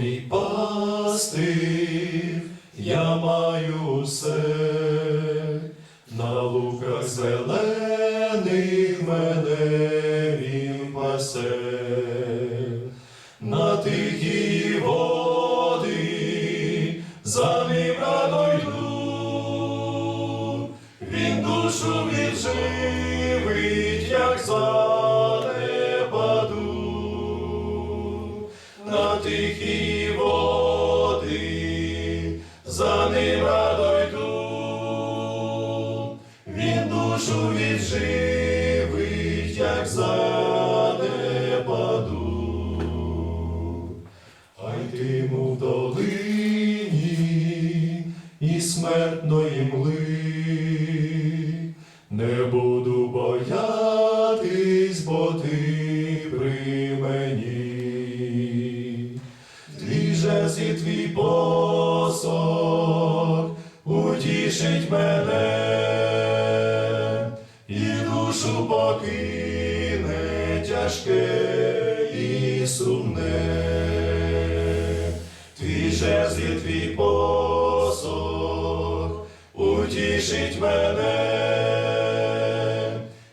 мій пастир, я маю все, на луках зелених мене він пасе, на тихі води за ним радо він душу відживить, як занепаду, тихі води за ним радо йду, він душу відживить, як занепаду. А йтиму в долині і смертної мли, не буду боятись, бо ти Твій жест твій посох утішить мене, і душу покине тяжке і сумне. Твій жест і твій посох утішить мене,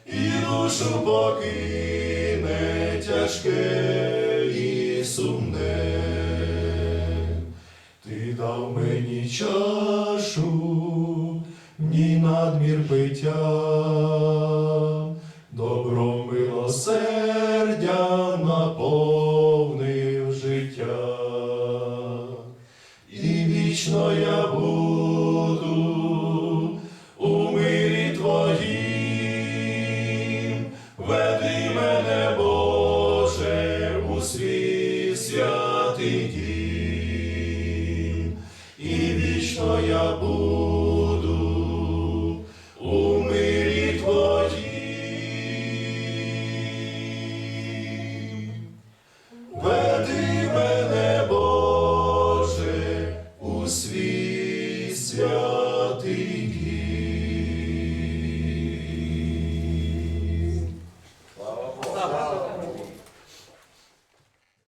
і душу покине тяжке чашу, ні надмір пиття, добро милосердя наповнив життя, і вічно я буду у мирі твоїм, веди мене, Боже, у свій святий дім, і вічно я буду